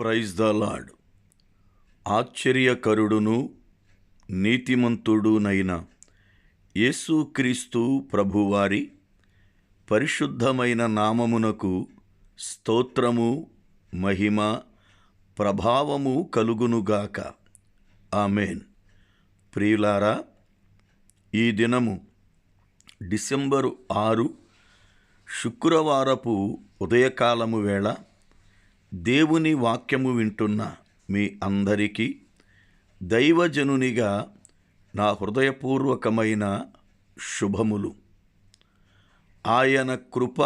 Praise the Lord ఆశ్చర్యకరుడును నీతిమంతుడునైన యేసుక్రీస్తు ప్రభువారి పరిశుద్ధమైన నామమునకు స్తోత్రము మహిమ ప్రభావము కలుగునుగాక. ఆమెన్. ప్రియులారా ఈ దినము డిసెంబరు ఆరు శుక్రవారపు ఉదయకాలము వేళ దేవుని వాక్యము వింటున్న మీ అందరికీ దైవజనునిగా నా హృదయపూర్వకమైన శుభములు. ఆయన కృప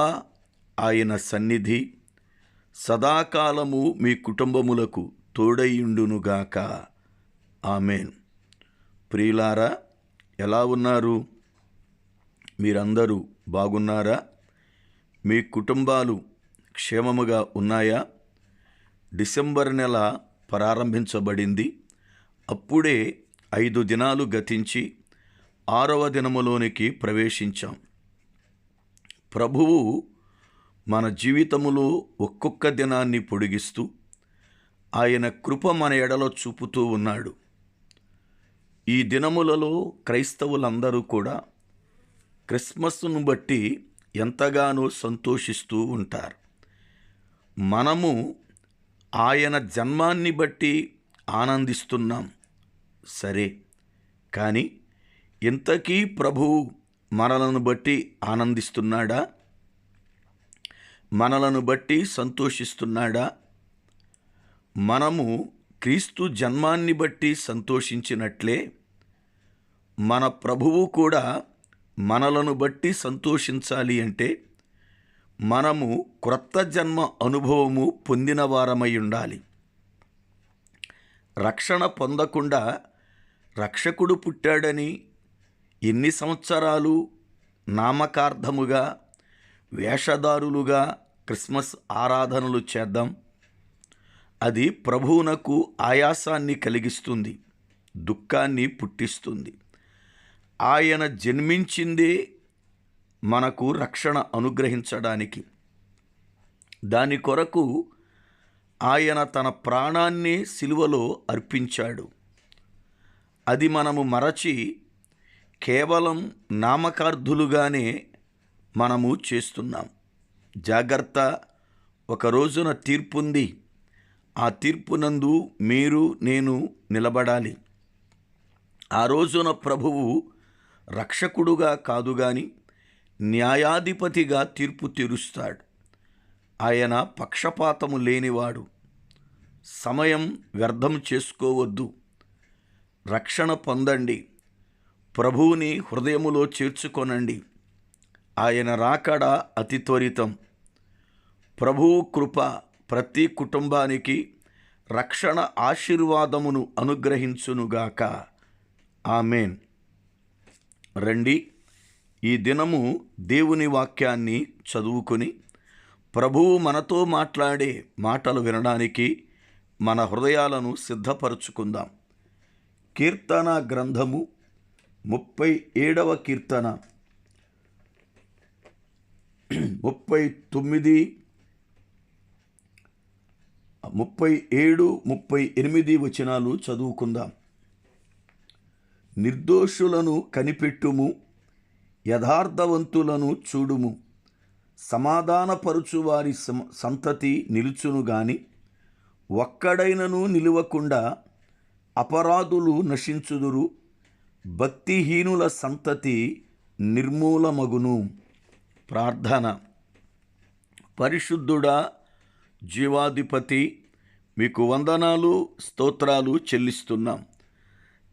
ఆయన సన్నిధి సదాకాలము మీ కుటుంబములకు తోడయుండునుగాక ఆమెన్. ప్రియులారా ఎలా ఉన్నారు? మీరందరూ బాగున్నారా? మీ కుటుంబాలు క్షేమముగా ఉన్నాయా? డిసెంబర్ నెల ప్రారంభించబడింది. అప్పుడే ఐదు దినాలు గతించి ఆరవ దినములోనికి ప్రవేశించాం. ప్రభువు మన జీవితములో ఒక్కొక్క దినాన్ని పొడిగిస్తూ ఆయన కృప మన ఎడలో చూపుతూ ఉన్నాడు. ఈ దినములలో క్రైస్తవులందరూ కూడా క్రిస్మస్ను బట్టి ఎంతగానో సంతోషిస్తూ ఉంటారు. మనము ఆయన జన్మాన్ని బట్టి ఆనందిస్తున్నాం. సరే కానీ ఇంతకీ ప్రభువు మనలను బట్టి ఆనందిస్తున్నాడా? మనలను బట్టి సంతోషిస్తున్నాడా? మనము క్రీస్తు జన్మాన్ని బట్టి సంతోషించినట్లే మన ప్రభువు కూడా మనలను బట్టి సంతోషించాలి అంటే మనము క్రొత్త జన్మ అనుభవము పొందిన వారమై ఉండాలి. రక్షణ పొందకుండా రక్షకుడు పుట్టాడని ఎన్ని సంవత్సరాలు నామకార్థముగా వేషధారులుగా క్రిస్మస్ ఆరాధనలు చేద్దాం. అది ప్రభువునకు ఆయాసాన్ని కలిగిస్తుంది దుఃఖాన్ని పుట్టిస్తుంది. ఆయన జన్మించిందే మనకు రక్షణ అనుగ్రహించడానికి. దాని కొరకు ఆయన తన ప్రాణాన్ని సిలువలో అర్పించాడు. అది మనము మరచి కేవలం నామకార్థులుగానే మనము చేస్తున్నాం. జాగ్రత్త ఒక రోజున తీర్పుంది. ఆ తీర్పునందు మీరు నేను నిలబడాలి. ఆ రోజున ప్రభువు రక్షకుడుగా కాదు కానీ న్యాయాధిపతిగా తీర్పు తీరుస్తాడు. ఆయన పక్షపాతము లేనివాడు. సమయం వ్యర్థం చేసుకోవద్దు. రక్షణ పొందండి. ప్రభువుని హృదయములో చేర్చుకొనండి. ఆయన రాకడ అతి త్వరితం. ప్రభువు కృప ప్రతి కుటుంబానికి రక్షణ ఆశీర్వాదమును అనుగ్రహించునుగాక. ఆమెన్. రండి. ఈ దినము దేవుని వాక్యాన్ని చదువుకొని ప్రభువు మనతో మాట్లాడే మాటలు వినడానికి మన హృదయాలను సిద్ధపరచుకుందాం. కీర్తన గ్రంథము ముప్పై ఏడవ కీర్తన. ముప్పై తొమ్మిది ముప్పై ఏడు ముప్పై ఎనిమిది వచనాలు చదువుకుందాం. నిర్దోషులను కనిపెట్టుము యథార్థవంతులను చూడుము. సమాధానపరుచువారి సంతతి నిలుచును గాని ఒక్కడైనను నిలువకుండా అపరాధులు నశించుదురు. భక్తిహీనుల సంతతి నిర్మూలమగును. ప్రార్థన. పరిశుద్ధుడా జీవాధిపతి మీకు వందనాలు స్తోత్రాలు చెల్లిస్తున్నాం.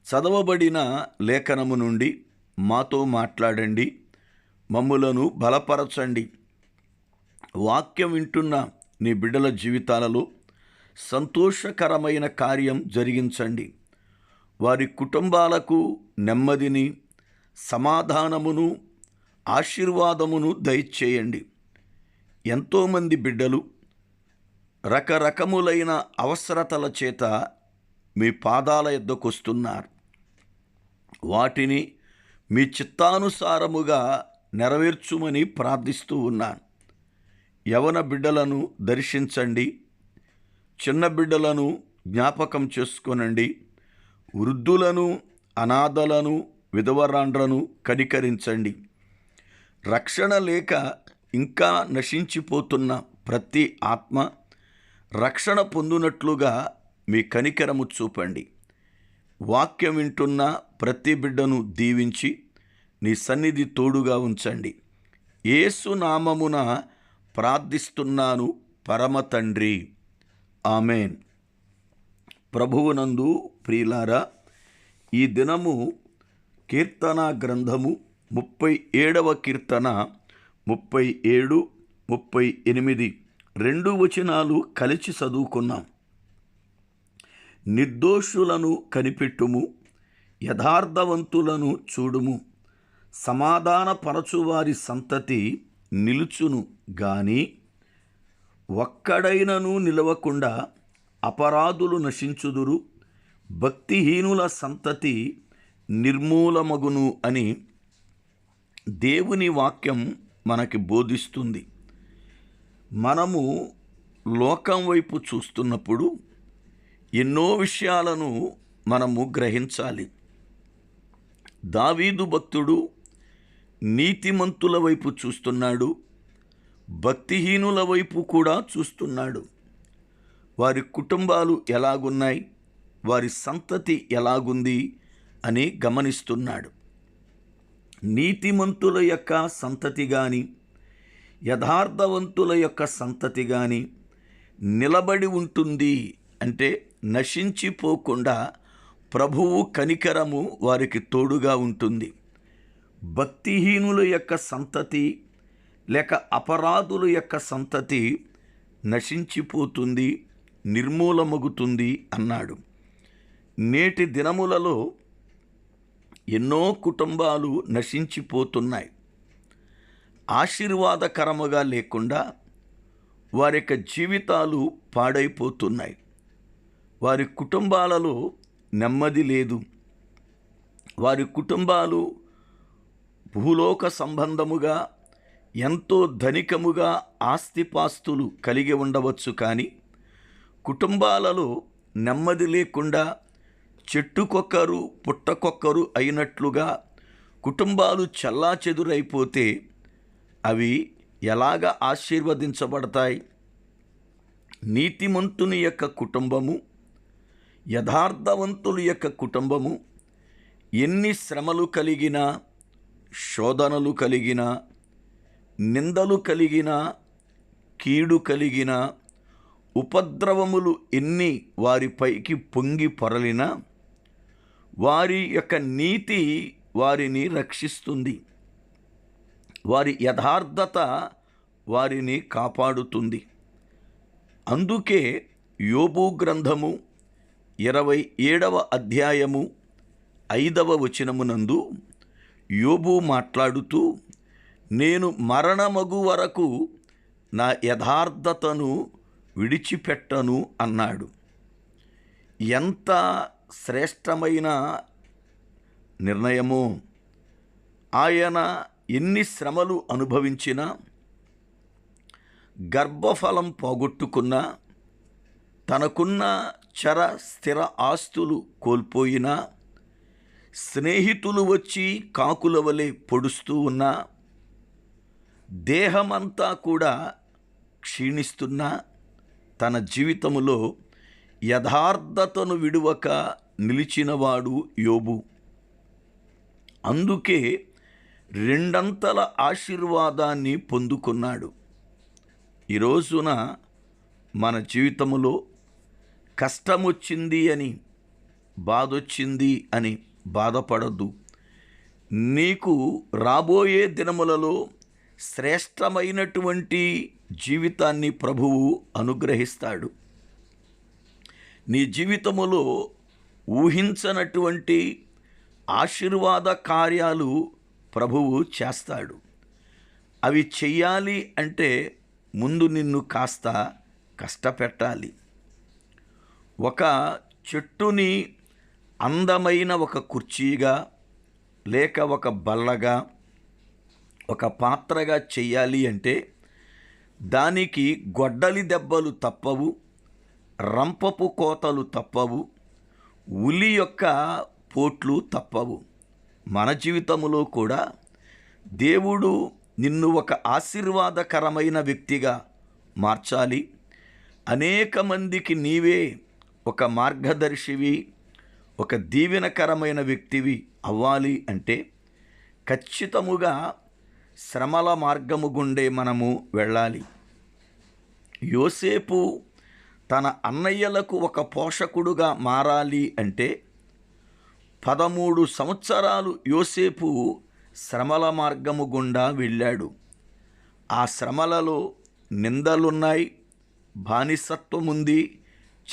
చదవబడిన లేఖనము నుండి మాతో మాట్లాడండి. మమ్ములను బలపరచండి. వాక్యం వింటున్న నీ బిడ్డల జీవితాలలో సంతోషకరమైన కార్యం జరిగించండి. వారి కుటుంబాలకు నెమ్మదిని సమాధానమును ఆశీర్వాదమును దయచేయండి. ఎంతోమంది బిడ్డలు రకరకములైన అవసరతల చేత మీ పాదాల ఎద్దకొస్తున్నారు. వాటిని మీ చిత్తానుసారముగా నెరవేర్చుమని ప్రార్థిస్తూ ఉన్నాను. యవన బిడ్డలను దర్శించండి. చిన్న బిడ్డలను జ్ఞాపకం చేసుకొనండి. వృద్ధులను అనాథలను విధవరాండ్రను కనికరించండి. రక్షణ లేక ఇంకా నశించిపోతున్న ప్రతి ఆత్మ రక్షణ పొందునట్లుగా మీ కనికరము చూపండి. వాక్యం వింటున్న ప్రతి బిడ్డను దీవించి నీ సన్నిధి తోడుగా ఉంచండి. ఏసు నామమున ప్రార్థిస్తున్నాను పరమ తండ్రి. ఆమెన్. ప్రభువునందు ప్రియులారా ఈ దినము కీర్తన గ్రంథము ముప్పై ఏడవ కీర్తన ముప్పై ఏడు ముప్పై ఎనిమిది రెండు వచనాలు కలిసి చదువుకున్నాం. నిర్దోషులను కనిపెట్టుము యథార్థవంతులను చూడుము. సమాధానపరచువారి సంతతి నిలుచును గాని ఒక్కడైనను నిలవకుండా అపరాధులు నశించుదురు. భక్తిహీనుల సంతతి నిర్మూలమగును అని దేవుని వాక్యం మనకి బోధిస్తుంది. మనము లోకం వైపు చూస్తున్నప్పుడు ఎన్నో విషయాలను మనము గ్రహించాలి. దావీదు భక్తుడు నీతిమంతుల వైపు చూస్తున్నాడు. భక్తిహీనుల వైపు కూడా చూస్తున్నాడు. వారి కుటుంబాలు ఎలాగున్నాయి? వారి సంతతి ఎలాగుంది? అని గమనిస్తున్నాడు. నీతిమంతుల యొక్క సంతతి కానీ యథార్థవంతుల యొక్క సంతతి కానీ నిలబడి ఉంటుంది అంటే నశించిపోకుండా ప్రభువు కనికరము వారికి తోడుగా ఉంటుంది. భక్తిహీనుల యొక్క సంతతి లేక అపరాధుల యొక్క సంతతి నశించిపోతుంది నిర్మూలమగుతుంది అన్నాడు. నేటి దినములలో ఎన్నో కుటుంబాలు నశించిపోతున్నాయి. ఆశీర్వాదకరముగా లేకుండా వారి యొక్క జీవితాలు పాడైపోతున్నాయి. వారి కుటుంబాలలో నెమ్మది లేదు. వారి కుటుంబాలు భూలోక సంబంధముగా ఎంతో ధనికముగా ఆస్తిపాస్తులు కలిగి ఉండవచ్చు కానీ కుటుంబాలలో నెమ్మది లేకుండా చెట్టుకొక్కరు పుట్టకొక్కరు అయినట్లుగా కుటుంబాలు చెల్లాచెదురైపోతే అవి ఎలాగ ఆశీర్వదించబడతాయి? నీతిమంతుని యొక్క కుటుంబము యథార్థవంతుల యొక్క కుటుంబము ఎన్ని శ్రమలు కలిగినా శోధనలు కలిగినా నిందలు కలిగినా కీడు కలిగినా ఉపద్రవములు ఎన్ని వారిపైకి పొంగి పొరలినా వారి యొక్క నీతి వారిని రక్షిస్తుంది. వారి యథార్థత వారిని కాపాడుతుంది. అందుకే యోబు గ్రంథము ఇరవై ఏడవ అధ్యాయము ఐదవ వచనమునందు యోబు మాట్లాడుతూ నేను మరణమగు వరకు నా యథార్థతను విడిచిపెట్టను అన్నాడు. ఎంత శ్రేష్టమైన నిర్ణయమో! ఆయన ఎన్ని శ్రమలు అనుభవించినా గర్భఫలం పోగొట్టుకున్నా తనకున్న చర స్థిర ఆస్తులు కోల్పోయినా స్నేహితులు వచ్చి కాకుల వలె పొడుస్తూ ఉన్నా దేహమంతా కూడా క్షీణిస్తున్నా తన జీవితములో యథార్థతను విడువక నిలిచినవాడు యోబు. అందుకే రెండంతల ఆశీర్వాదాన్ని పొందుకున్నాడు. ఈ రోజున మన జీవితములో కష్టం వచ్చింది అని బాధొచ్చింది అని బాధపడద్దు. నీకు రాబోయే దినములలో శ్రేష్టమైనటువంటి జీవితాన్ని ప్రభువు అనుగ్రహిస్తాడు. నీ జీవితములో ఊహించనటువంటి ఆశీర్వాద కార్యాలు ప్రభువు చేస్తాడు. అవి చెయ్యాలి అంటే ముందు నిన్ను కాస్త కష్టపెట్టాలి. ఒక చెట్టుని అందమైన ఒక కుర్చీగా లేక ఒక బల్లగా ఒక పాత్రగా చెయ్యాలి అంటే దానికి గొడ్డలి దెబ్బలు తప్పవు రంపపు కోతలు తప్పవు ఉలి యొక్క పోట్లు తప్పవు. మన జీవితంలో కూడా దేవుడు నిన్ను ఒక ఆశీర్వాదకరమైన వ్యక్తిగా మార్చాలి. అనేక మందికి నీవే ఒక మార్గదర్శివి ఒక దీవెనకరమైన వ్యక్తివి అవ్వాలి అంటే ఖచ్చితముగా శ్రమల మార్గము గుండే మనము వెళ్ళాలి. యోసేపు తన అన్నయ్యలకు ఒక పోషకుడుగా మారాలి అంటే పదమూడు సంవత్సరాలు యోసేపు శ్రమల మార్గము గుండా వెళ్ళాడు. ఆ శ్రమలలో నిందలున్నాయి బానిసత్వం ఉంది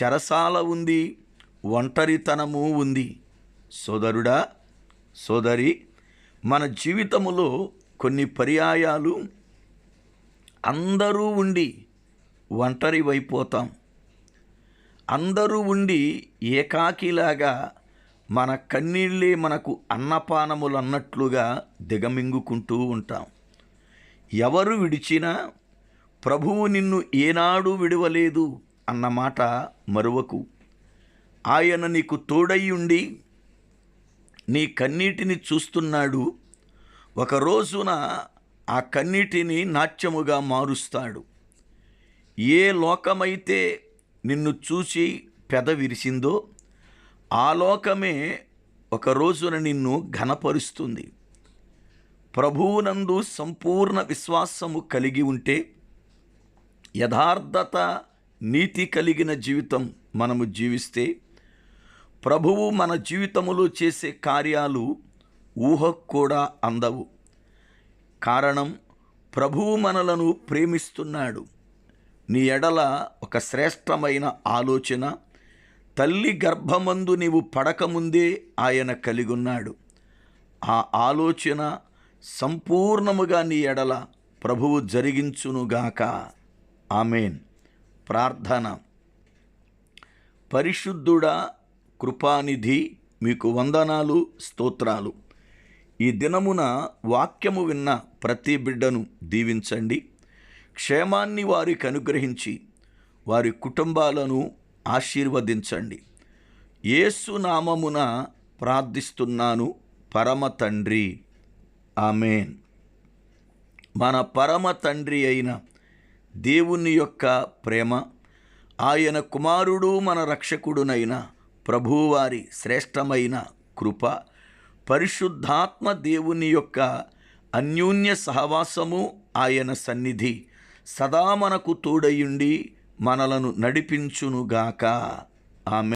చెరసాల ఉంది ఒంటరితనము ఉంది. సోదరుడా సోదరి మన జీవితములో కొన్ని పర్యాయాలు అందరూ ఉండి ఒంటరి అయిపోతాం అందరూ ఉండి ఏకాకిలాగా మన కన్నీళ్ళే మనకు అన్నపానములు అన్నట్లుగా దిగమింగుకుంటూ ఉంటాం. ఎవరు విడిచినా ప్రభువు నిన్ను ఏనాడు విడవలేదు. అన్న మాట మరువకు. ఆయన నీకు తోడయ్యుండి నీ కన్నీటిని చూస్తున్నాడు. ఒక రోజున ఆ కన్నీటిని నాట్యముగా మారుస్తాడు. ఏ లోకమైతే నిన్ను చూసి పెద విరిసిందో ఆ లోకమే ఒక రోజున నిన్ను ఘనపరుస్తుంది. ప్రభువునందు సంపూర్ణ విశ్వాసము కలిగి ఉంటే యథార్థత నీతి కలిగిన జీవితం మనము జీవిస్తే ప్రభువు మన జీవితములో చేసే కార్యాలు ఊహకు కూడా అందవు. కారణం ప్రభువు మనలను ప్రేమిస్తున్నాడు. నీ ఎడల ఒక శ్రేష్టమైన ఆలోచన తల్లి గర్భమందు నీవు పడకముందే ఆయన కలిగున్నాడు. ఆ ఆలోచన సంపూర్ణముగా నీ ఎడల ప్రభువు జరిగించునుగాక. ఆమెన్. ప్రార్థన. పరిశుద్ధుడా కృపానిధి మీకు వందనాలు స్తోత్రాలు. ఈ దినమున వాక్యము విన్న ప్రతి బిడ్డను దీవించండి. క్షేమాన్ని వారికి అనుగ్రహించి వారి కుటుంబాలను ఆశీర్వదించండి. ఏసునామమున ప్రార్థిస్తున్నాను పరమ తండ్రి. ఆమెన్. మన పరమ తండ్రి అయిన దేవుని యొక్క ప్రేమ ఆయన కుమారుడు మన రక్షకుడునైన ప్రభువారి శ్రేష్టమైన కృప పరిశుద్ధాత్మ దేవుని యొక్క అన్యోన్య సహవాసము ఆయన సన్నిధి సదా మనకు తోడయుండి మనలను నడిపించునుగాక. ఆమె